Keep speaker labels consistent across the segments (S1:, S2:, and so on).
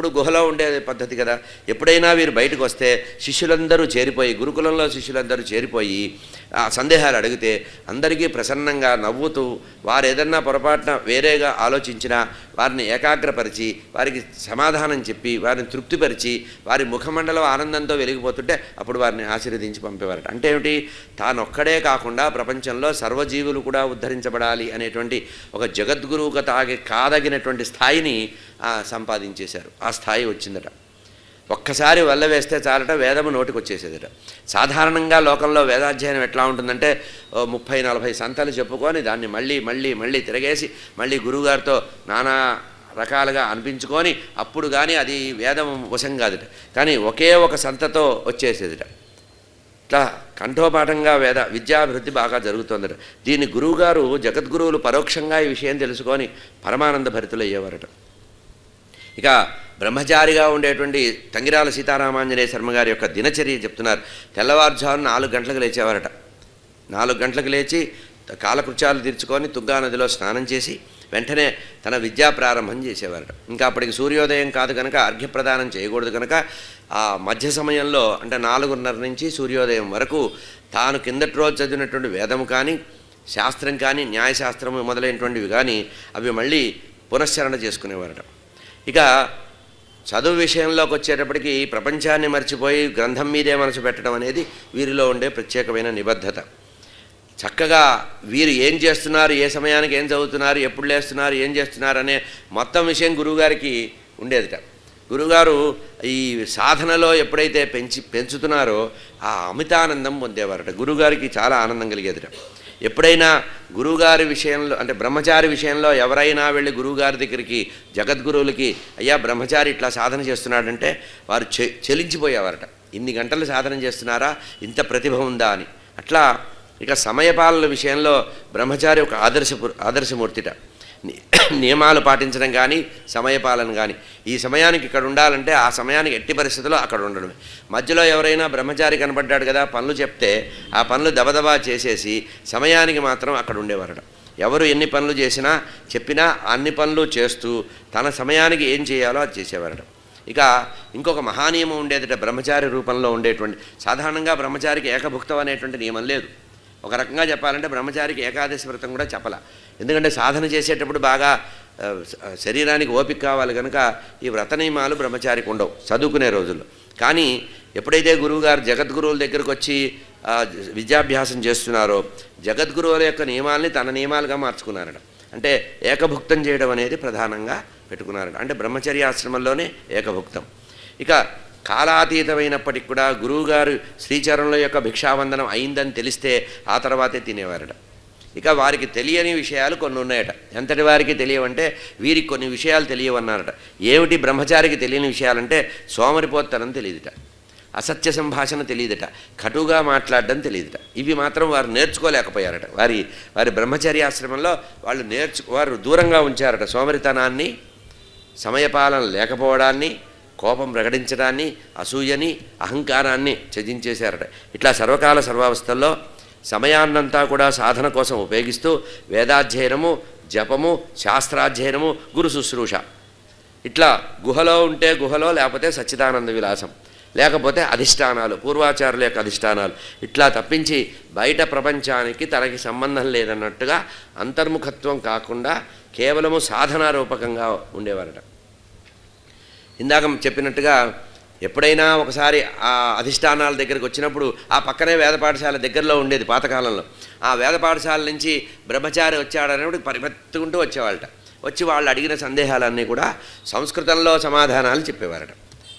S1: ఎప్పుడు గుహలో ఉండే పద్ధతి కదా. ఎప్పుడైనా వీరు బయటకు వస్తే శిష్యులందరూ చేరిపోయి గురుకులంలో శిష్యులందరూ చేరిపోయి ఆ సందేహాలు అడిగితే అందరికీ ప్రసన్నంగా నవ్వుతూ వారు ఏదన్నా పొరపాటున వేరేగా ఆలోచించినా వారిని ఏకాగ్రపరిచి వారికి సమాధానం చెప్పి వారిని తృప్తిపరిచి వారి ముఖమండలం ఆనందంతో వెలిగిపోతుంటే అప్పుడు వారిని ఆశీర్వదించి పంపేవారట. అంటే ఏమిటి? తానొక్కడే కాకుండా ప్రపంచంలో సర్వజీవులు కూడా ఉద్ధరించబడాలి అనేటువంటి ఒక జగద్గురువుగా తాగి కాదగినటువంటి స్థాయిని సంపాదించేశారు. ఆ స్థాయి వచ్చిందట. ఒక్కసారి వల్ల వేస్తే చాలట వేదము నోటికి వచ్చేసేదట సాధారణంగా లోకంలో వేదాధ్యయనం ఎట్లా ఉంటుందంటే ఓ ముప్పై నలభై సంతలు చెప్పుకొని దాన్ని మళ్ళీ మళ్ళీ మళ్ళీ తిరగేసి మళ్ళీ గురువుగారితో నానా రకాలుగా అనిపించుకొని అప్పుడు కానీ అది వేదం వశం కాదుట. కానీ ఒకే ఒక సంతతో వచ్చేసేదిట. ఇట్లా కంఠోపాఠంగా వేద విద్యాభివృద్ధి బాగా జరుగుతుందట. దీన్ని గురువుగారు జగద్గురువులు పరోక్షంగా ఈ విషయం తెలుసుకొని పరమానంద భరితులు అయ్యేవారట ఇక బ్రహ్మచారిగా ఉండేటువంటి తంగిరాల సీతారామాంజనేయ శర్మ గారి యొక్క దినచర్య చెప్తున్నారు. తెల్లవారుజామున నాలుగు గంటలకు లేచేవారట. నాలుగు గంటలకు లేచి కాలకృత్యాలు తీర్చుకొని తుగ్గా నదిలో స్నానం చేసి వెంటనే తన విద్యా ప్రారంభం చేసేవారట. ఇంకా అప్పటికి సూర్యోదయం కాదు కనుక అర్ఘ్యప్రదానం చేయకూడదు కనుక ఆ మధ్య సమయంలో అంటే నాలుగున్నర నుంచి సూర్యోదయం వరకు తాను కిందటి రోజు చదివినటువంటి వేదము కానీ శాస్త్రం కానీ న్యాయశాస్త్రము మొదలైనటువంటివి కానీ అవి మళ్ళీ పునశ్చరణ చేసుకునేవారట. ఇక చదువు విషయంలోకి వచ్చేటప్పటికి ప్రపంచాన్ని మర్చిపోయి గ్రంథం మీదే మనసు పెట్టడం అనేది వీరిలో ఉండే ప్రత్యేకమైన నిబద్ధత. చక్కగా వీరు ఏం చేస్తున్నారు ఏ సమయానికి ఏం చదువుతున్నారు ఎప్పుడు లేస్తున్నారు ఏం చేస్తున్నారు అనే మొత్తం విషయం గురువుగారికి ఉండేదిట. గురుగారు ఈ సాధనలో ఎప్పుడైతే పెంచి పెంచుతున్నారో ఆ అమితానందం పొందేవారట. గురుగారికి చాలా ఆనందం కలిగేదిట. ఎప్పుడైనా గురువుగారి విషయంలో అంటే బ్రహ్మచారి విషయంలో ఎవరైనా వెళ్ళి గురువుగారి దగ్గరికి జగద్గురువులకి అయ్యా బ్రహ్మచారి ఇట్లా సాధన చేస్తున్నాడంటే వారు చె చెలించిపోయేవారట. ఇన్ని గంటలు సాధన చేస్తున్నారా? ఇంత ప్రతిభ ఉందా అని. అట్లా ఇక సమయపాలన విషయంలో బ్రహ్మచారి ఒక ఆదర్శ ఆదర్శమూర్తిట. నియమాలు పాటించడం కానీ సమయపాలన కానీ ఈ సమయానికి ఇక్కడ ఉండాలంటే ఆ సమయానికి ఎట్టి పరిస్థితుల్లో అక్కడ ఉండడమే. మధ్యలో ఎవరైనా బ్రహ్మచారి కనపడ్డాడు కదా పనులు చెప్తే ఆ పనులు దబదబా చేసేసి సమయానికి మాత్రం అక్కడ ఉండేవారట. ఎవరు ఎన్ని పనులు చేసినా చెప్పినా అన్ని పనులు చేస్తూ తన సమయానికి ఏం చేయాలో అది చేసేవారట. ఇక ఇంకొక మహానియమం ఉండేదట బ్రహ్మచారి రూపంలో ఉండేటువంటి సాధారణంగా బ్రహ్మచారికి ఏకభుక్తం అనేటువంటి నియమం లేదు. ఒక రకంగా చెప్పాలంటే బ్రహ్మచారికి ఏకాదశి వ్రతం కూడా చెప్పాల. ఎందుకంటే సాధన చేసేటప్పుడు బాగా శరీరానికి ఓపిక కావాలి కనుక ఈ వ్రత నియమాలు బ్రహ్మచారికి ఉండవు చదువుకునే రోజుల్లో కానీ ఎప్పుడైతే గురువుగారు జగద్గురువుల దగ్గరకు వచ్చి విద్యాభ్యాసం చేస్తున్నారో జగద్గురువుల యొక్క నియమాల్ని తన నియమాలుగా మార్చుకున్నారట. అంటే ఏకభుక్తం చేయడం అనేది ప్రధానంగా పెట్టుకున్నారట. అంటే బ్రహ్మచర్యాశ్రమంలోనే ఏకభుక్తం. ఇక కాలాతీతమైనప్పటికి కూడా గురువుగారు శ్రీచరణుల యొక్క భిక్షావందనం అయిందని తెలిస్తే ఆ తర్వాతే తినేవారట. ఇక వారికి తెలియని విషయాలు కొన్ని ఉన్నాయట. ఎంతటి వారికి తెలియవంటే వీరికి కొన్ని విషయాలు తెలియవన్నారట. ఏమిటి బ్రహ్మచారికి తెలియని విషయాలంటే సోమరిపోత్తనం తెలియదుట. అసత్య సంభాషణ తెలియదుట. కటుగా మాట్లాడడం తెలియదుట. ఇవి మాత్రం వారు నేర్చుకోలేకపోయారట. వారి వారి బ్రహ్మచర్యాశ్రమంలో వాళ్ళు నేర్చు వారు దూరంగా ఉంచారట సోమరితనాన్ని సమయపాలన లేకపోవడాన్ని కోపం ప్రకటించడాన్ని అసూయని అహంకారాన్ని త్యజించేశారట. ఇట్లా సర్వకాల సర్వావస్థల్లో సమయాన్నంతా కూడా సాధన కోసం ఉపయోగిస్తూ వేదాధ్యయనము జపము శాస్త్రాధ్యయనము గురు శుశ్రూష. ఇట్లా గుహలో ఉంటే గుహలో లేకపోతే సచ్చిదానంద విలాసం. లేకపోతే అధిష్టానాలు పూర్వాచారుల యొక్క అధిష్టానాలు. ఇట్లా తప్పించి బయట ప్రపంచానికి తనకి సంబంధం లేదన్నట్టుగా అంతర్ముఖత్వం కాకుండా కేవలము సాధనారూపకంగా ఉండేవారట. ఇందాక చెప్పినట్టుగా ఎప్పుడైనా ఒకసారి ఆ అధిష్టానాల దగ్గరికి వచ్చినప్పుడు ఆ పక్కనే వేద పాఠశాల దగ్గరలో ఉండేది పాతకాలంలో. ఆ వేద పాఠశాల నుంచి బ్రహ్మచారి వచ్చాడనేప్పుడు పరిగెత్తుకుంటూ వచ్చేవాళ్ళట. వచ్చి వాళ్ళు అడిగిన సందేహాలన్నీ కూడా సంస్కృతంలో సమాధానాలు చెప్పేవారట.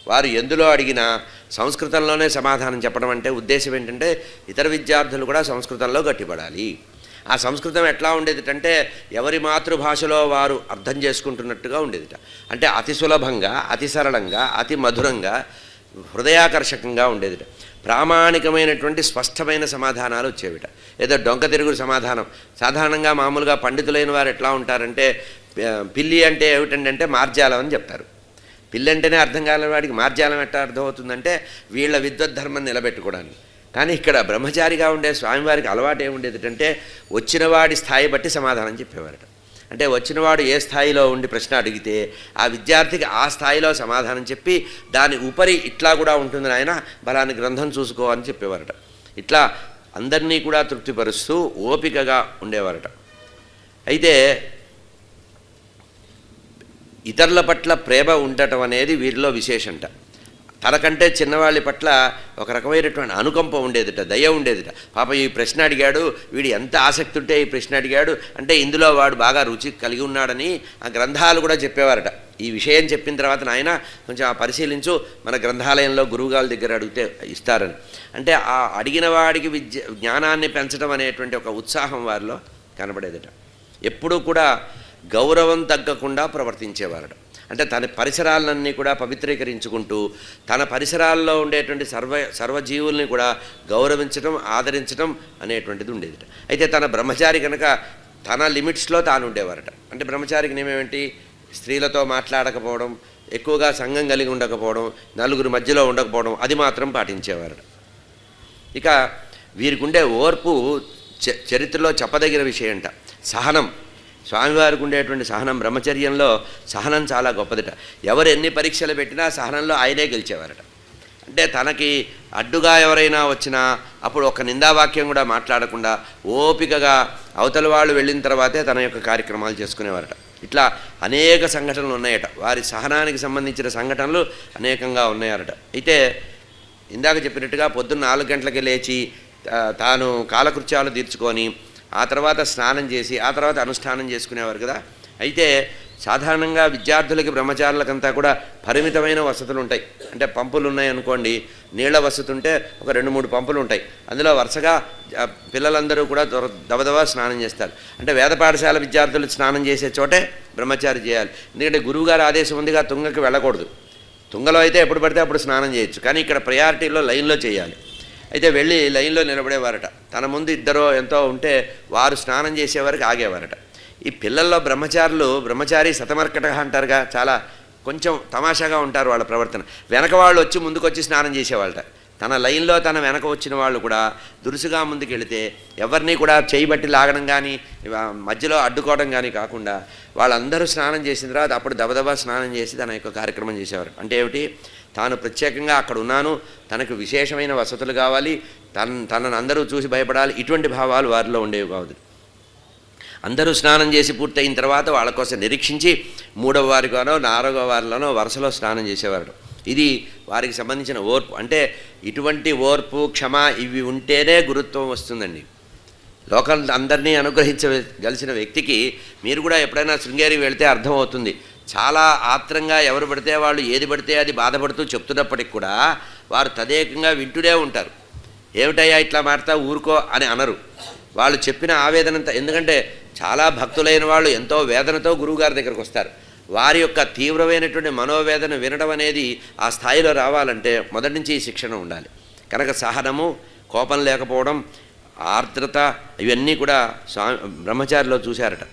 S1: వారు ఎందులో అడిగినా సంస్కృతంలోనే సమాధానం చెప్పడం అంటే ఉద్దేశం ఏంటంటే ఇతర విద్యార్థులు కూడా సంస్కృతంలో గట్టిపడాలి. ఆ సంస్కృతం ఎట్లా ఉండేదిటంటే ఎవరి మాతృభాషలో వారు అర్థం చేసుకుంటున్నట్టుగా ఉండేదిట. అంటే అతి సులభంగా అతి సరళంగా అతి మధురంగా హృదయాకర్షకంగా ఉండేదిట. ప్రామాణికమైనటువంటి స్పష్టమైన సమాధానాలు వచ్చేవిట. ఏదో డొంక తిరుగుడు సమాధానం. సాధారణంగా మామూలుగా పండితులైన వారు ఎట్లా ఉంటారంటే పిల్లి అంటే ఏమిటంటే మార్జాలం అని చెప్తారు. పిల్లి అంటేనే అర్థం కాని వాడికి మార్జాలం ఎట్లా అర్థమవుతుందంటే వీళ్ళ విద్వద్ధర్మం నిలబెట్టుకోవడానికి. కానీ ఇక్కడ బ్రహ్మచారిగా ఉండే స్వామివారికి అలవాటు ఏముండేది అంటే వచ్చినవాడి స్థాయి బట్టి సమాధానం చెప్పేవారట. అంటే వచ్చినవాడు ఏ స్థాయిలో ఉండి ప్రశ్న అడిగితే ఆ విద్యార్థికి ఆ స్థాయిలో సమాధానం చెప్పి దాని ఉపరి ఇట్లా కూడా ఉంటుంది ఆయన బలాన్ని గ్రంథం చూసుకోవాలని చెప్పేవారట. ఇట్లా అందరినీ కూడా తృప్తిపరుస్తూ ఓపికగా ఉండేవారట. అయితే ఇతరుల పట్ల ప్రేమ ఉండటం అనేది వీరిలో విశేషంట. తనకంటే చిన్నవాళ్ళ పట్ల ఒక రకమైనటువంటి అనుకంప ఉండేదిట దయ ఉండేదిట. పాప ఈ ప్రశ్న అడిగాడు వీడు ఎంత ఆసక్తి ఉంటే ఈ ప్రశ్న అడిగాడు అంటే ఇందులో వాడు బాగా రుచి కలిగి ఉన్నాడని ఆ గ్రంథాలు కూడా చెప్పేవారట. ఈ విషయం చెప్పిన తర్వాత నాయన కొంచెం ఆ పరిశీలించు మన గ్రంథాలయంలో గురువుగారి దగ్గర అడిగితే ఇస్తారని. అంటే ఆ అడిగిన వాడికి విద్య జ్ఞానాన్ని పెంచడం అనేటువంటి ఒక ఉత్సాహం వారిలో కనబడేదిట. ఎప్పుడూ కూడా గౌరవం తగ్గకుండా ప్రవర్తించేవారట. అంటే తన పరిసరాలన్నీ కూడా పవిత్రీకరించుకుంటూ తన పరిసరాల్లో ఉండేటువంటి సర్వ సర్వజీవుల్ని కూడా గౌరవించడం ఆదరించడం అనేటువంటిది ఉండేది అయితే తన బ్రహ్మచారి కనుక తన లిమిట్స్లో తాను ఉండేవారట. అంటే బ్రహ్మచారికి నియమేంటి స్త్రీలతో మాట్లాడకపోవడం ఎక్కువగా సంఘం కలిగి ఉండకపోవడం నలుగురు మధ్యలో ఉండకపోవడం అది మాత్రం పాటించేవారట. ఇక వీరికి ఉండే ఓర్పు చ- చరిత్రలో చెప్పదగిన విషయం అంట సహనం. స్వామివారికి ఉండేటువంటి సహనం బ్రహ్మచర్యంలో సహనం చాలా గొప్పదిట. ఎవరు ఎన్ని పరీక్షలు పెట్టినా సహనంలో ఆయనే గెలిచేవారట. అంటే తనకి అడ్డుగా ఎవరైనా వచ్చినా అప్పుడు ఒక నిందావాక్యం కూడా మాట్లాడకుండా ఓపికగా అవతల వాళ్ళు వెళ్ళిన తర్వాతే తన యొక్క కార్యక్రమాలు చేసుకునేవారట. ఇట్లా అనేక సంఘటనలు ఉన్నాయట. వారి సహనానికి సంబంధించిన సంఘటనలు అనేకంగా ఉన్నాయట. అయితే ఇందాక చెప్పినట్టుగా పొద్దున్న నాలుగు గంటలకి లేచి తాను కాలకృత్యాలు తీర్చుకొని ఆ తర్వాత స్నానం చేసి ఆ తర్వాత అనుష్ఠానం చేసుకునేవారు కదా. అయితే సాధారణంగా విద్యార్థులకి బ్రహ్మచారులకంతా కూడా పరిమితమైన వసతులు ఉంటాయి అంటే పంపులు ఉన్నాయి అనుకోండి నీళ్ళ వసతి ఉంటే ఒక రెండు మూడు పంపులు ఉంటాయి. అందులో వరుసగా పిల్లలందరూ కూడా దొర- దబదబా స్నానం చేస్తారు. అంటే వేద పాఠశాల విద్యార్థులు స్నానం చేసే చోటే బ్రహ్మచారి చేయాలి. ఎందుకంటే గురువుగారు ఆదేశం ఉందిగా తుంగకి వెళ్ళకూడదు. తుంగలో అయితే ఎప్పుడు పడితే అప్పుడు స్నానం చేయొచ్చు. కానీ ఇక్కడ ప్రయారిటీలో లైన్లో చేయాలి. అయితే వెళ్ళి లైన్లో నిలబడేవారట. తన ముందు ఇద్దరో ఎంతో ఉంటే వారు స్నానం చేసేవారికి ఆగేవారట. ఈ పిల్లల్లో బ్రహ్మచారులు బ్రహ్మచారి సతమర్కట అంటారుగా చాలా కొంచెం తమాషాగా ఉంటారు వాళ్ళ ప్రవర్తన. వెనక వాళ్ళు వచ్చి ముందుకొచ్చి స్నానం చేసేవాళ్ళట. తన లైన్లో తన వెనక వచ్చిన వాళ్ళు కూడా దురుసుగా ముందుకెళితే ఎవరిని కూడా చేయి బట్టి లాగడం కానీ మధ్యలో అడ్డుకోవడం కానీ కాకుండా వాళ్ళందరూ స్నానం చేసిన తర్వాత అప్పుడు దబదబా స్నానం చేసి తన యొక్క కార్యక్రమం చేసేవారు. అంటే ఏమిటి? తాను ప్రత్యేకంగా అక్కడ ఉన్నాను. తనకు విశేషమైన వసతులు కావాలి. తన తనను అందరూ చూసి భయపడాలి. ఇటువంటి భావాలు వారిలో ఉండేవి కావద్దు అందరూ స్నానం చేసి పూర్తయిన తర్వాత వాళ్ళ కోసం నిరీక్షించి మూడవ వారిగానో నాలుగవ వారిలోనో వరుసలో స్నానం చేసేవారు. ఇది వారికి సంబంధించిన ఓర్పు. అంటే ఇటువంటి ఓర్పు క్షమ ఇవి ఉంటేనే గురుత్వం వస్తుందండి. లోకల్ అందరినీ అనుగ్రహించగలిసిన వ్యక్తికి మీరు కూడా ఎప్పుడైనా శృంగేరి వెళితే అర్థమవుతుంది. చాలా ఆత్రంగా ఎవరు పడితే వాళ్ళు ఏది పడితే అది బాధపడుతూ చెప్తున్నప్పటికి కూడా వారు తదేకంగా వింటూనే ఉంటారు. ఏమిటయ్యా ఇట్లా మారుతా ఊరుకో అని అనరు. వాళ్ళు చెప్పిన ఆవేదనంతా ఎందుకంటే చాలా భక్తులైన వాళ్ళు ఎంతో వేదనతో గురువుగారి దగ్గరకు వస్తారు. వారి యొక్క తీవ్రమైనటువంటి మనోవేదన వినడం అనేది ఆ స్థాయిలో రావాలంటే మొదటి నుంచి ఈ శిక్షణ ఉండాలి. కనుక సహనము కోపం లేకపోవడం ఆర్ద్రత ఇవన్నీ కూడా స్వామి బ్రహ్మచారిలో చూశారట.